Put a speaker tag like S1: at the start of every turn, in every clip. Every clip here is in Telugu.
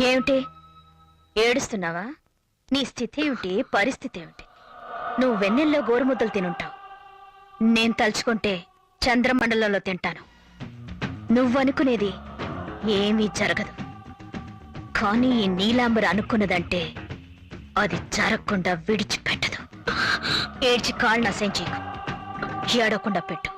S1: ఏమిటి? ఏడుస్తున్నావా? నీ స్థితి ఏమిటి? పరిస్థితి ఏమిటి? నువ్వు వెన్నెల్లో గోరుముద్దలు తినుంటావు. నేను తలుచుకుంటే చంద్రమండలంలో తింటాను. నువ్వనుకునేది ఏమీ జరగదు. కానీ ఈ నీలాంబర్ అనుకున్నదంటే అది జరగకుండా విడిచిపెట్టదు. ఏడ్చి కాళ్ళు నశం చేయకు ఏడవకుండా పెట్టు.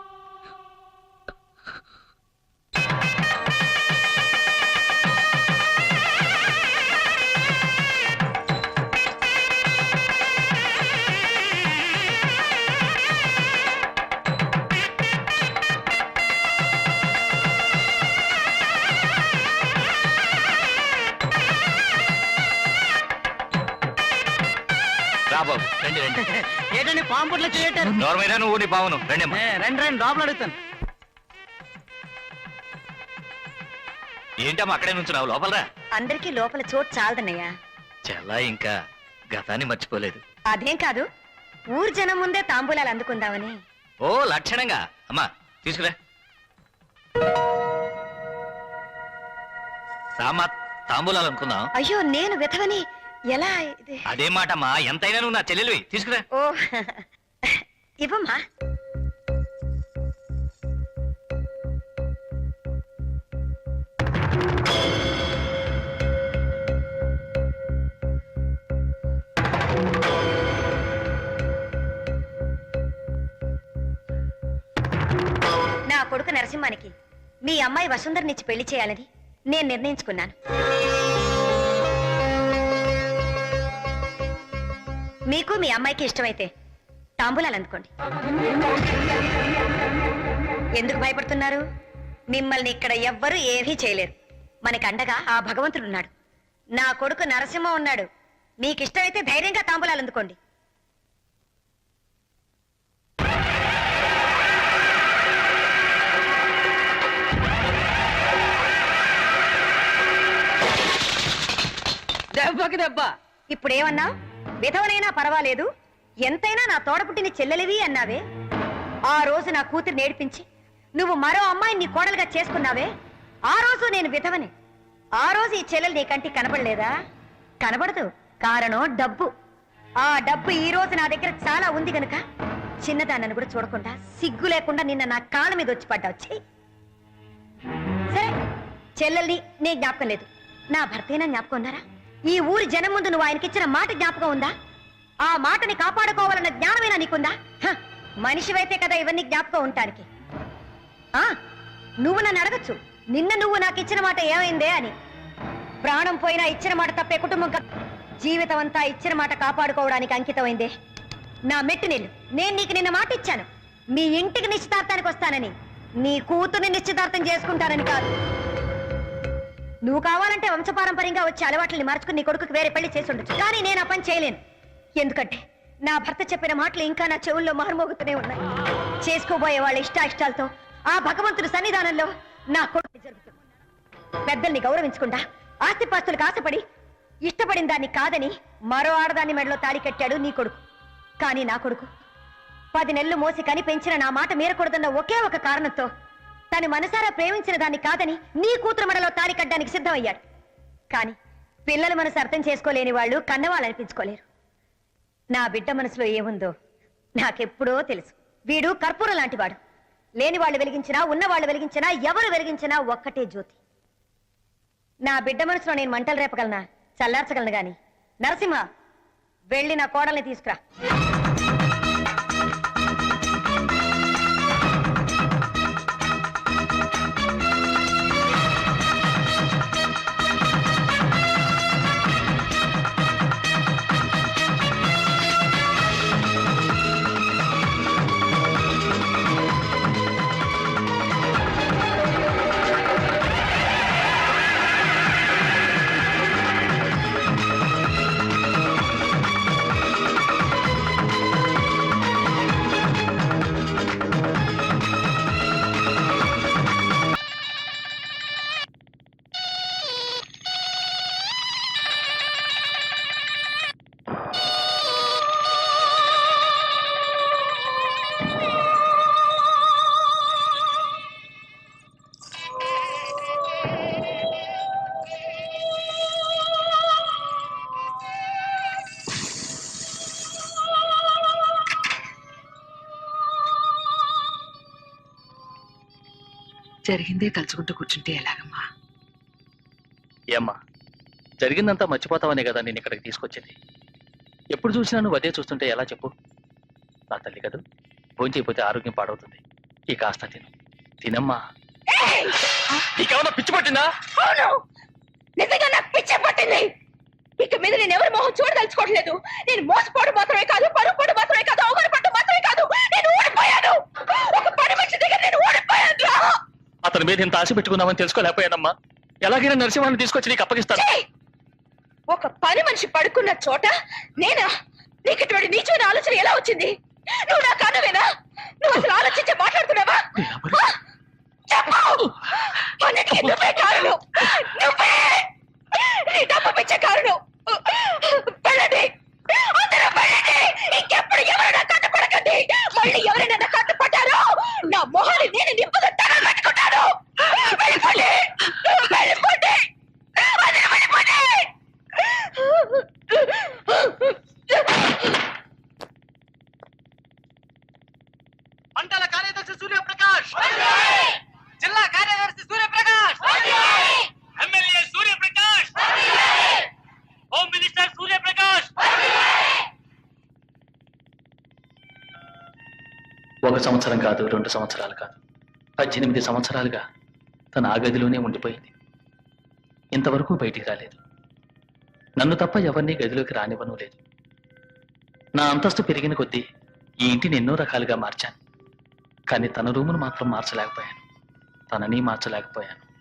S2: రా బాబు. రండి రండి.
S3: ఏంటండి పాంపుట్లో చేయటారు
S2: నోర్మైనా నువ్వు నీ పావును రండి అమ్మా.
S3: రండి రండి లోపల అడుగుతాను.
S2: ఏంటమ్మా అక్కడే నుంచున్నావు? లోపలరా
S1: అందరికీ లోపల చోటు చాలదన్నయ్యా.
S2: చాలా ఇంకా గతాన్ని మర్చిపోలేదు.
S1: అదేం కాదు ఊరు జనం ముందే తాంబూలాలు అందుకుందామని.
S2: ఓ లక్షణంగా. అమ్మా తీసుకురా. రామా తాంబూలాలు అనుకుందాం.
S1: అయ్యో నేను విధవని ఎలా ఇది?
S2: అదే మాటమ్మా ఎంతైనా నువ్వు నా చెల్లెలివి. తీసుకురా.
S1: ఓ ఇవ్వమ్మా. నా కొడుకు నరసింహానికి మీ అమ్మాయి వసుంధరనిచ్చి పెళ్ళి చేయాలని నేను నిర్ణయించుకున్నాను. మీకు మీ అమ్మాయికి ఇష్టమైతే తాంబూలాలు అందుకోండి. ఎందుకు భయపడుతున్నారు? మిమ్మల్ని ఇక్కడ ఎవ్వరూ ఏమీ చేయలేరు. మనకి అండగా ఆ భగవంతుడు ఉన్నాడు. నా కొడుకు నరసింహ ఉన్నాడు. మీకు ఇష్టమైతే ధైర్యంగా తాంబూలాలు అందుకోండి.
S3: దెబ్బకి దెబ్బ.
S1: ఇప్పుడేమన్నా? విధవనైనా పర్వాలేదు. ఎంతైనా నా తోడపుట్టిన చెల్లెలివి అన్నావే. ఆ రోజు నా కూతురు నేర్పించి నువ్వు మరో అమ్మాయిని నీ కోడలుగా చేసుకున్నావే. ఆ రోజు నేను విధవని. ఆ రోజు ఈ చెల్లెలు నీ కంటి కనబడలేదా కనబడదు. కారణం డబ్బు. ఆ డబ్బు ఈ రోజు నా దగ్గర చాలా ఉంది గనుక చిన్నదాన్నను కూడా చూడకుండా సిగ్గు లేకుండా నిన్న నా కాళ్ళ మీద వచ్చి పడ్డావు. చెయ్యి సరే చెల్లెల్ని నీ జ్ఞాపకం లేదు. నా భర్తైనా జ్ఞాపకం ఉన్నారా? ఈ ఊరి జనం ముందు నువ్వు ఆయనకిచ్చిన మాట జ్ఞాపకం ఉందా? ఆ మాటని కాపాడుకోవాలన్న జ్ఞానమేనా నీకుందా? మనిషివైతే కదా ఇవన్నీ జ్ఞాపకం ఉంటానికి ఆ నువ్వు నన్ను అడగచ్చు. నిన్న నువ్వు నాకు ఇచ్చిన మాట ఏమైందే అని. ప్రాణం పోయినా ఇచ్చిన మాట తప్పే కుటుంబం జీవితం అంతా ఇచ్చిన మాట కాపాడుకోవడానికి అంకితమైందే. నా మెట్టు నీళ్ళు నేను నీకు నిన్న మాట ఇచ్చాను. మీ ఇంటికి నిశ్చితార్థానికి వస్తానని నీ కూతుర్ని నిశ్చితార్థం చేసుకుంటానని కాదు. నువ్వు కావాలంటే వంశపారంపర్యంగా వచ్చే అలవాట్లని మార్చుకుని నీ కొడుకుకి వేరే పెళ్ళి చేసి ఉండొచ్చు. కానీ నేను ఆ పని చేయలేను. ఎందుకంటే నా భర్త చెప్పిన మాటలు ఇంకా నా చెవుల్లో మారుమోగుతూనే ఉన్నాయి. చేసుకోబోయే వాళ్ళ ఇష్టాయిష్టాలతో ఆ భగవంతుడి సన్నిధానంలో నా కొడుకు జరుగుతుంది. పెద్దల్ని గౌరవించకుండా ఆస్తిపాస్తులకు ఆశపడి ఇష్టపడిన దాన్ని కాదని మరో ఆడదాన్ని మెడలో తాళి కట్టాడు నీ కొడుకు. కానీ నా కొడుకు పది నెలలు మోసి కని పెంచిన నా మాట మీరకూడదన్న ఒకే ఒక కారణంతో తను మనసారా ప్రేమించిన దాన్ని కాదని నీ కూతురు మెడలో తాళి కట్టడానికి సిద్ధమయ్యాడు. కానీ పిల్లల మనసు అర్థం చేసుకోలేని వాళ్ళు కన్నవాళ్ళు అనిపించుకోలేరు నా బిడ్డ మనసులో ఏముందో నాకెప్పుడో తెలుసు. వీడు కర్పూరం లాంటివాడు. లేని వాళ్ళు వెలిగించినా ఉన్న వాళ్ళు వెలిగించినా ఎవరు వెలిగించినా ఒక్కటే జ్యోతి. నా బిడ్డ మనసులో నేను మంటలు రేపగలనా? చల్లార్చగలను గాని. నరసింహ వెళ్ళి నా కోడల్ని తీసుకురా.
S4: జరిగిందే తలుచుకుంటూ కూర్చుంటే ఎలాగమ్మా?
S5: ఏమ్మా జరిగిందంతా మర్చిపోతావనే కదా నేను ఇక్కడికి తీసుకొచ్చింది. ఎప్పుడు చూసినా నువ్వు అదే చూస్తుంటే ఎలా చెప్పు? నా తల్లి కదూ భోంచేయపోతే ఆరోగ్యం పాడవుతుంది. ఈ కాస్త తిను. తినమ్మా. నీకేమన్నా పిచ్చి పట్టిందా?
S6: అవును! నిజంగా నాకు పిచ్చే పట్టింది! ఇక మీద నేను ఎవరి మొహం చూడదలుచుకోవట్లేదు. నేను మాత్రమే కాదు పరుపుడు మాత్రమే కాదు మాత్రమే కాదు. నేను ఓడిపోయాను ఒక పని మనిషి దగ్గర నేను ఓడిపోయాను.
S5: అతని మీద ఇంత ఆశ పెట్టుకున్నామని తెలుసుకోలేకపోయానమ్మా. ఎలాగైనా నరసింహాన్ని తీసుకొచ్చి నీకు అప్పగిస్తాను!
S6: ఒక పని మనిషి పడుకున్న చోట నేనా? నీకు ఇటువంటి నీచమైన ఆలోచన ఎలా వచ్చింది? నువ్వు నా కన్నవేనా నువ్వు అసలు ఆలోచించి మాట్లాడుతున్నావా?
S5: నేనెవరు?
S6: ఆ? చెప్పు! అన్నిటికీ నువ్వే కారణం. నువ్వే! నీ డబ్బు పిచ్చే కారణం. వెళ్ళండి. అందరూ వెళ్ళండి. ఇంకెప్పుడు ఎవరు నా కట్టు పడకండి? మళ్ళీ ఎవరైనా నా కట్టు పడ్డారో? నా మొహాన్ని నేను నిప్పుగా వెళ్ళిపోండి. వెళ్ళిపోండి. వెళ్ళిపోండి.
S7: మండల కార్యదర్శి సూర్యప్రకాష్. జిల్లా కార్యదర్శి Suryaprakash. MLA Suryaprakash. Home minister Suryaprakash.
S5: ఒక సంవత్సరం కాదు రెండు సంవత్సరాలు కాదు. పద్దెనిమిది సంవత్సరాలుగా తన ఆ గదిలోనే ఉండిపోయింది. ఇంతవరకు బయటికి రాలేదు. నన్ను తప్ప ఎవరిని గదిలోకి రానివ్వను లేదు. నా అంతస్తు పెరిగిన కొద్దీ ఈ ఇంటిని ఎన్నో రకాలుగా మార్చాను. కానీ తన రూమును మాత్రం మార్చలేకపోయాను. తనని మార్చలేకపోయాను.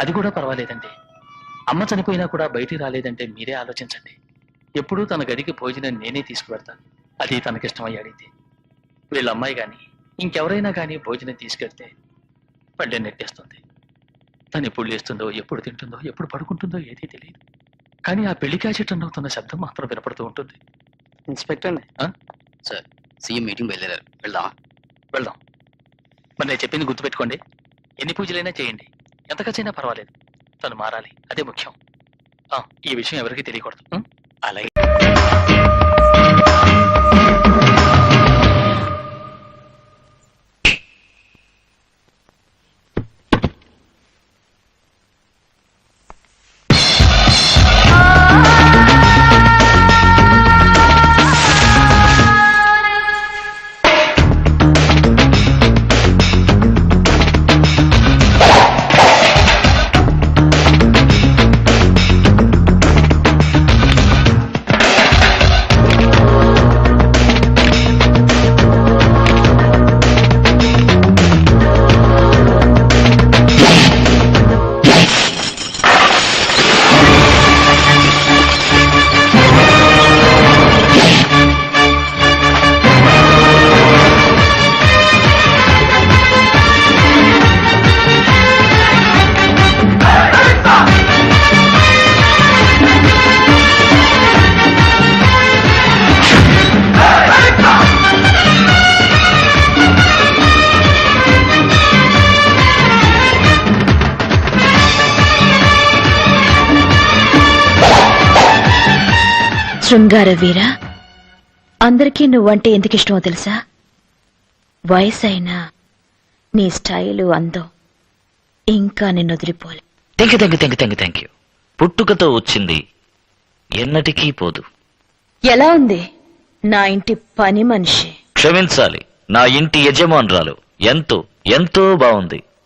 S5: అది కూడా పర్వాలేదండి. అమ్మ చనిపోయినా కూడా బయటికి రాలేదంటే మీరే ఆలోచించండి. ఎప్పుడూ తన గదికి భోజనం నేనే తీసుకువెడతాను. అది తనకిష్టమై అడిగింది వీళ్ళ అమ్మాయి కానీ ఇంకెవరైనా కానీ భోజనం తీసుకెళ్తే పళ్ళె నెట్టేస్తుంది. తను ఎప్పుడు లేస్తుందో ఎప్పుడు తింటుందో ఎప్పుడు పడుకుంటుందో ఏదీ తెలియదు. కానీ ఆ పెళ్ళి క్యాసెట్ అవుతున్న శబ్దం మాత్రం వినపడుతూ ఉంటుంది.
S7: ఇన్స్పెక్టర్
S8: సీఎం మీటింగ్ బయలుదేరారు. వెళ్దామా?
S5: వెళ్దాం. మరి నేను చెప్పింది గుర్తుపెట్టుకోండి. ఎన్ని పూజలైనా చేయండి. ఎంత ఖర్చైనా పర్వాలేదు. తను మారాలి. అదే ముఖ్యం. ఆ, ఈ విషయం ఎవరికీ తెలియకూడదు?
S8: అలాగే.
S9: శృంగార వీర అందరికీ నువ్వంటే ఎందుకు ఇష్టమో తెలుసా? వయసైనా నీ స్టైలు అందం ఇంకా నిన్ను వదిలిపోలే
S10: thank you thank you thank you thank you thank you పుట్టుకతో వచ్చింది. ఎన్నటికీ పోదు.
S9: ఎలా ఉంది? నా ఇంటి పని మనిషి.
S10: క్షమించాలి. నా ఇంటి యజమానురాలు. ఎంతో ఎంతో బాగుంది.